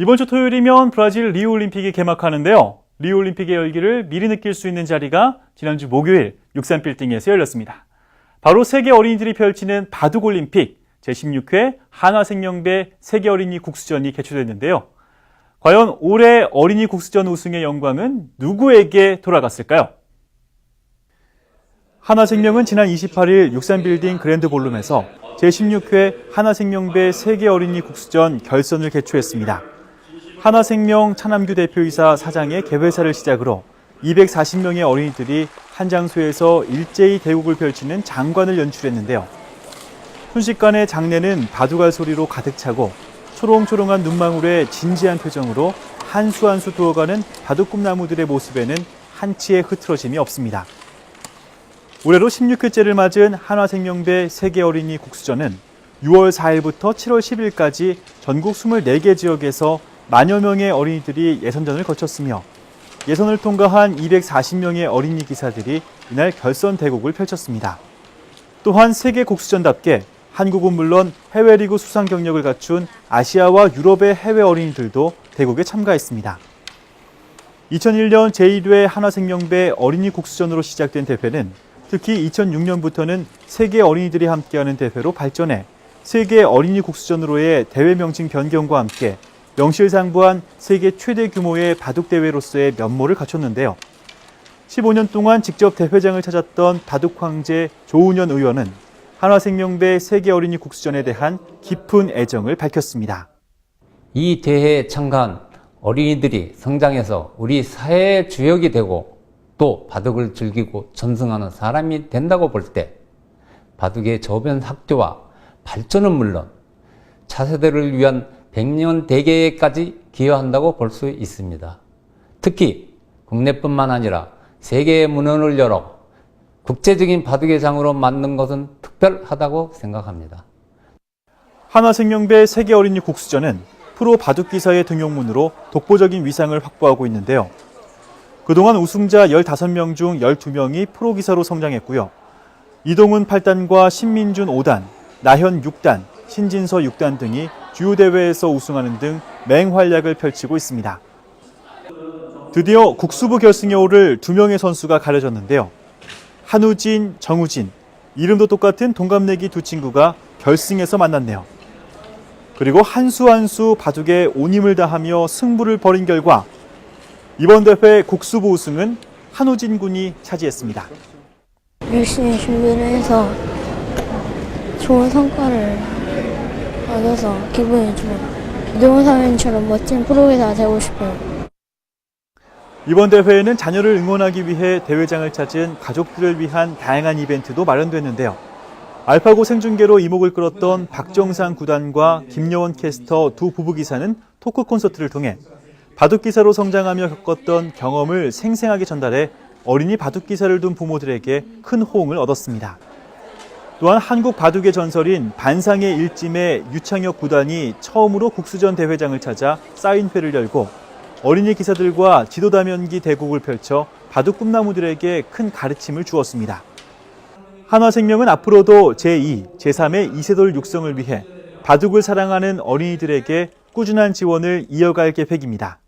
이번 주 토요일이면 브라질 리우 올림픽이 개막하는데요. 리우 올림픽의 열기를 미리 느낄 수 있는 자리가 지난주 목요일 63빌딩에서 열렸습니다. 바로 세계 어린이들이 펼치는 바둑 올림픽 제16회 한화생명배 세계 어린이 국수전이 개최됐는데요. 과연 올해 어린이 국수전 우승의 영광은 누구에게 돌아갔을까요? 하나생명은 지난 28일 63빌딩 그랜드 볼룸에서 제16회 하나생명배 세계 어린이 국수전 결선을 개최했습니다. 하나생명 차남규 대표이사 사장의 개회사를 시작으로 240명의 어린이들이 한 장소에서 일제히 대국을 펼치는 장관을 연출했는데요. 순식간에 장내는 바둑알 소리로 가득 차고 초롱초롱한 눈망울에 진지한 표정으로 한 수 한 수 두어가는 바둑 꿈나무들의 모습에는 한치의 흐트러짐이 없습니다. 올해로 16회째를 맞은 한화생명배 세계 어린이 국수전은 6월 4일부터 7월 10일까지 전국 24개 지역에서 만여 명의 어린이들이 예선전을 거쳤으며 예선을 통과한 240명의 어린이 기사들이 이날 결선 대국을 펼쳤습니다. 또한 세계 국수전답게 한국은 물론 해외 리그 수상 경력을 갖춘 아시아와 유럽의 해외 어린이들도 대국에 참가했습니다. 2001년 제1회 한화생명배 어린이 국수전으로 시작된 대회는 특히 2006년부터는 세계 어린이들이 함께하는 대회로 발전해 세계 어린이 국수전으로의 대회 명칭 변경과 함께 명실상부한 세계 최대 규모의 바둑 대회로서의 면모를 갖췄는데요. 15년 동안 직접 대회장을 찾았던 바둑 황제 조은현 의원은 한화생명배 세계 어린이 국수전에 대한 깊은 애정을 밝혔습니다. 이 대회에 참가한 어린이들이 성장해서 우리 사회의 주역이 되고 또 바둑을 즐기고 전승하는 사람이 된다고 볼 때 바둑의 저변 학교와 발전은 물론 차세대를 위한 백년 대계에까지 기여한다고 볼 수 있습니다. 특히 국내뿐만 아니라 세계의 문을 열어 국제적인 바둑의 장으로 만든 것은 특별하다고 생각합니다. 한화생명배 세계 어린이 국수전은 프로 바둑 기사의 등용문으로 독보적인 위상을 확보하고 있는데요. 그동안 우승자 15명 중 12명이 프로 기사로 성장했고요. 이동훈 8단과 신민준 5단, 나현 6단, 신진서 6단 등이 주요 대회에서 우승하는 등 맹활약을 펼치고 있습니다. 드디어 국수부 결승에 오를 두 명의 선수가 가려졌는데요. 한우진, 정우진, 이름도 똑같은 동갑내기 두 친구가 결승에서 만났네요. 그리고 한 수 한 수 바둑에 온 힘을 다하며 승부를 벌인 결과 이번 대회 국수부 우승은 한우진 군이 차지했습니다. 열심히 준비를 해서 좋은 성과를 얻어서 기분이 좋아요. 이동훈 사회인처럼 멋진 프로기사 되고 싶어요. 이번 대회에는 자녀를 응원하기 위해 대회장을 찾은 가족들을 위한 다양한 이벤트도 마련됐는데요. 알파고 생중계로 이목을 끌었던 박정상 구단과 김여원 캐스터 두 부부 기사는 토크 콘서트를 통해 바둑 기사로 성장하며 겪었던 경험을 생생하게 전달해 어린이 바둑 기사를 둔 부모들에게 큰 호응을 얻었습니다. 또한 한국 바둑의 전설인 반상의 일찜의 유창혁 구단이 처음으로 국수전 대회장을 찾아 사인회를 열고 어린이 기사들과 지도다면기 대국을 펼쳐 바둑 꿈나무들에게 큰 가르침을 주었습니다. 한화생명은 앞으로도 제2, 제3의 이세돌 육성을 위해 바둑을 사랑하는 어린이들에게 꾸준한 지원을 이어갈 계획입니다.